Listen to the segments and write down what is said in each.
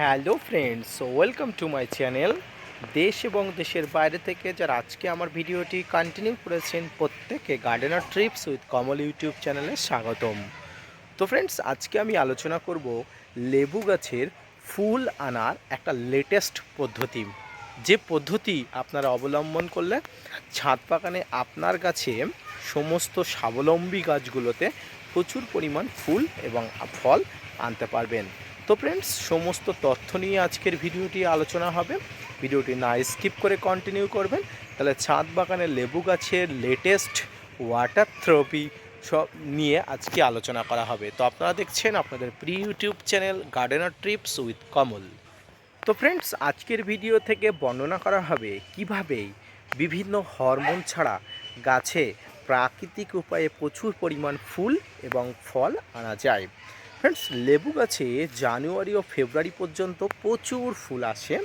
Hello friends welcome to my channel. দেশ এবং দেশের বাইরে থেকে যারা আজকে আমার ভিডিওটি কন্টিনিউ করেছেন, প্রত্যেকে gardener trips with Kamal YouTube চ্যানেলে স্বাগতম। তো ফ্রেন্ডস, আজকে আমি আলোচনা করব লেবু গাছের ফুল আনার একটা লেটেস্ট পদ্ধতি। যে পদ্ধতি আপনারা অবলম্বন করলে ছাদ বাগানে আপনার গাছে সমস্ত স্বাবলম্বী গাছগুলোতে প্রচুর পরিমাণ ফুল এবং ফল আনতে পারবেন। তো ফ্রেন্ডস সমস্ত তথ্য নিয়ে আজকের ভিডিওটি আলোচনা হবে। ভিডিওটি না স্কিপ করে কন্টিনিউ করবেন। তাহলে ছাদ বাগানের লেবু গাছের লেটেস্ট ওয়াটার থেরাপি সব নিয়ে আজকে আলোচনা করা হবে। তো আপনারা দেখছেন আপনাদের pre YouTube channel gardener trips with Kamal তো ফ্রেন্ডস আজকের ভিডিও থেকে বর্ণনা করা হবে কীভাবে বিভিন্ন হরমোন ছাড়া গাছে প্রাকৃতিক উপায়ে প্রচুর পরিমাণ ফুল এবং ফল আনা যায়। ফ্রেন্ডস লেবু গাছে জানুয়ারি ও ফেব্রুয়ারি পর্যন্ত প্রচুর ফুল আসে।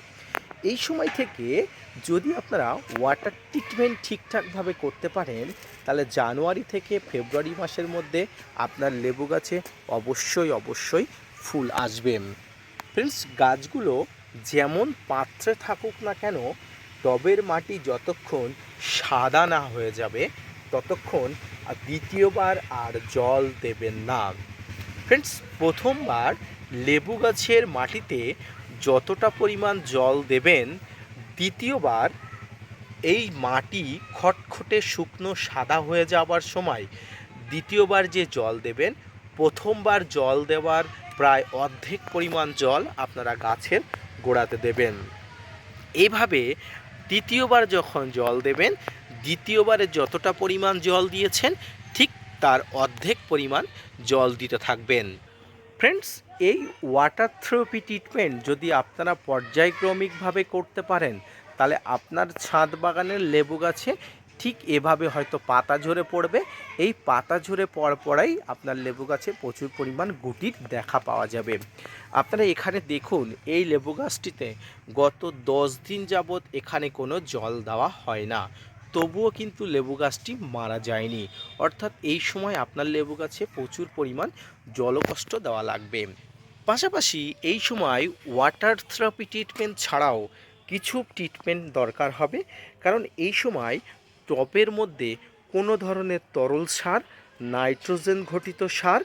এই সময় থেকে যদি আপনারা ওয়াটার ট্রিটমেন্ট ঠিকঠাকভাবে করতে পারেন, তাহলে জানুয়ারি থেকে ফেব্রুয়ারি মাসের মধ্যে আপনার লেবু গাছে অবশ্যই অবশ্যই ফুল আসবে। ফ্রেন্ডস গাছগুলো যেমন পাত্রে থাকুক না কেন, টবের মাটি যতক্ষণ সাদা না হয়ে যাবে, ততক্ষণ দ্বিতীয়বার আর জল দেবেন না। ফ্রেন্ডস প্রথমবার লেবু গাছের মাটিতে যতটা পরিমাণ জল দেবেন, দ্বিতীয়বার এই মাটি খটখটে শুকনো সাদা হয়ে যাওয়ার সময় দ্বিতীয়বার যে জল দেবেন, প্রথমবার জল দেওয়ার প্রায় অর্ধেক পরিমাণ জল আপনারা গাছের গোড়াতে দেবেন। এভাবে দ্বিতীয়বার যখন জল দেবেন, দ্বিতীয়বারে যতটা পরিমাণ জল দিয়েছেন, ঠিক তার অর্ধেক পরিমাণ জল দিতে থাকবেন। ফ্রেন্ডস এই ওয়াটার থেরাপি ট্রিটমেন্ট যদি আপনারা পর্যায়ক্রমিকভাবে করতে পারেন, তাহলে আপনার ছাদ বাগানের লেবু গাছে ঠিক এভাবে হয়তো পাতা ঝরে পড়বে। এই পাতা ঝরে পড়ার পরেই আপনার লেবু গাছে প্রচুর পরিমাণ গুটির দেখা পাওয়া যাবে। আপনারা এখানে দেখুন, এই লেবু গাছটিতে গত দশ দিন যাবৎ এখানে কোনো জল দেওয়া হয় না। তবুও কিন্তু লেবু গাছটি মারা যায়নি। অর্থাৎ এই সময় আপনার লেবু গাছে প্রচুর পরিমাণ জলকষ্ট দেওয়া লাগবে। পাশাপাশি এই সময় ওয়াটার থেরাপি ট্রিটমেন্ট ছাড়াও কিছু ট্রিটমেন্ট দরকার হবে। কারণ এই সময় টবের মধ্যে কোনো ধরনের তরল সার, নাইট্রোজেন ঘটিত সার,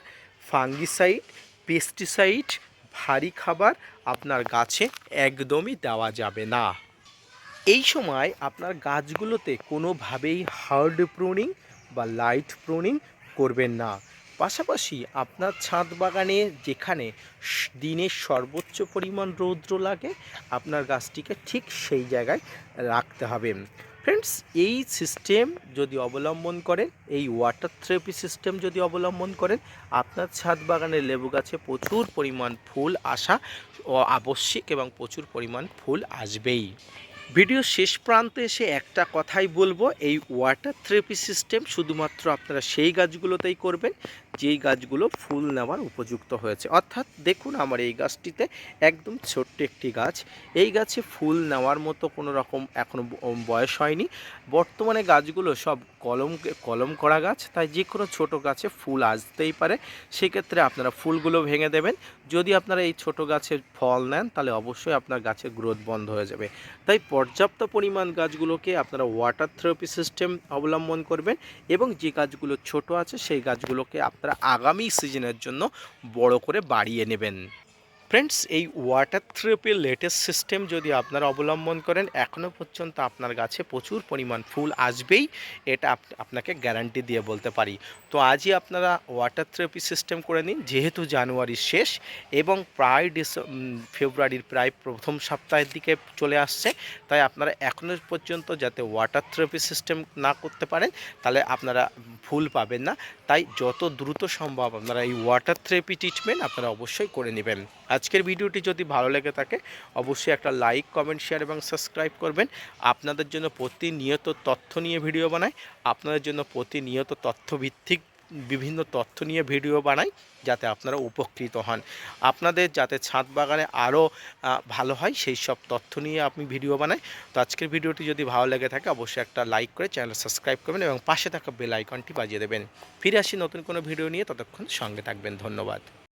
ফাঙ্গিসাইড, পেস্টিসাইড, ভারী খাবার আপনার গাছে একদমই দেওয়া যাবে না। এই সময় আপনার গাছগুলোতে কোনোভাবেই হার্ড প্রুনিং বা লাইট প্রুনিং করবেন না। পাশাপাশি আপনার ছাদ বাগানে যেখানে দিনের সর্বোচ্চ পরিমাণ রৌদ্র লাগে, আপনার গাছটিকে ঠিক সেই জায়গায় রাখতে হবে। ফ্রেন্ডস, এই সিস্টেম যদি অবলম্বন করেন, এই ওয়াটার থেরাপি সিস্টেম যদি অবলম্বন করেন, আপনার ছাদ বাগানের লেবু গাছে প্রচুর পরিমাণ ফুল আসা আবশ্যিক এবং প্রচুর পরিমাণ ফুল আসবেই। ভিডিও শেষ প্রান্তে এসে একটা কথাই বলব, এই ওয়াটার থেরাপি সিস্টেম শুধুমাত্র আপনারা সেই গাছগুলোতেই করবেন যেই গাছগুলো ফুল নেওয়ার উপযুক্ত হয়েছে। অর্থাৎ দেখুন আমার এই গাছটিতে একদম ছোট্ট একটি গাছ। এই গাছে ফুল নেওয়ার মতো কোনো রকম এখনও বয়স হয়নি। বর্তমানে গাছগুলো সব কলম কলম করা গাছ, তাই যে কোনো ছোটো গাছে ফুল আসতেই পারে। সেক্ষেত্রে আপনারা ফুলগুলো ভেঙে দেবেন। যদি আপনারা এই ছোট গাছের ফল নেন, তাহলে অবশ্যই আপনার গাছের গ্রোথ বন্ধ হয়ে যাবে। তাই পর্যাপ্ত পরিমাণ গাছগুলোকে আপনারা ওয়াটার থেরাপি সিস্টেম অবলম্বন করবেন এবং যে গাছগুলো ছোট আছে, সেই গাছগুলোকে আপনারা আগামী সিজনের জন্য বড় করে বাড়িয়ে নেবেন। ফ্রেন্ডস এই ওয়াটার থেরাপির লেটেস্ট সিস্টেম যদি আপনারা অবলম্বন করেন এখনও পর্যন্ত আপনার গাছে প্রচুর পরিমাণ ফুল আসবেই, এটা আপ- আপনাকে গ্যারান্টি দিয়ে বলতে পারি। তো আজই আপনারা ওয়াটার থেরাপি সিস্টেম করে নিন, যেহেতু জানুয়ারির শেষ এবং প্রায় ফেব্রুয়ারির প্রায় প্রথম সপ্তাহের দিকে চলে আসছে, তাই আপনারা এখনও পর্যন্ত যাতে ওয়াটার থেরাপি সিস্টেম না করতে পারেন, তাহলে আপনারা ফুল পাবেন না। তাই যত দ্রুত সম্ভব আপনারা এই ওয়াটার থেরাপি ট্রিটমেন্ট আপনারা অবশ্যই করে নেবেন। আজকের ভিডিওটি যদি ভালো লেগে থাকে, অবশ্যই একটা লাইক কমেন্ট শেয়ার এবং সাবস্ক্রাইব করবেন। আপনাদের জন্য প্রতিনিয়ত তথ্য নিয়ে ভিডিও বানাই। আপনাদের জন্য প্রতিনিয়ত তথ্যভিত্তিক বিভিন্ন তথ্য নিয়ে ভিডিও বানাই, যাতে আপনারা উপকৃত হন। আপনাদের যাতে ছাদ বাগানে আরও ভালো হয়, সেই সব তথ্য নিয়ে আমি ভিডিও বানাই। তো আজকের ভিডিওটি যদি ভালো লেগে থাকে, অবশ্যই একটা লাইক করে চ্যানেল সাবস্ক্রাইব করবেন এবং পাশে থাকা বেল আইকনটি বাজিয়ে দেবেন। ফিরে আসি নতুন কোনো ভিডিও নিয়ে, ততক্ষণ সঙ্গে থাকবেন। ধন্যবাদ।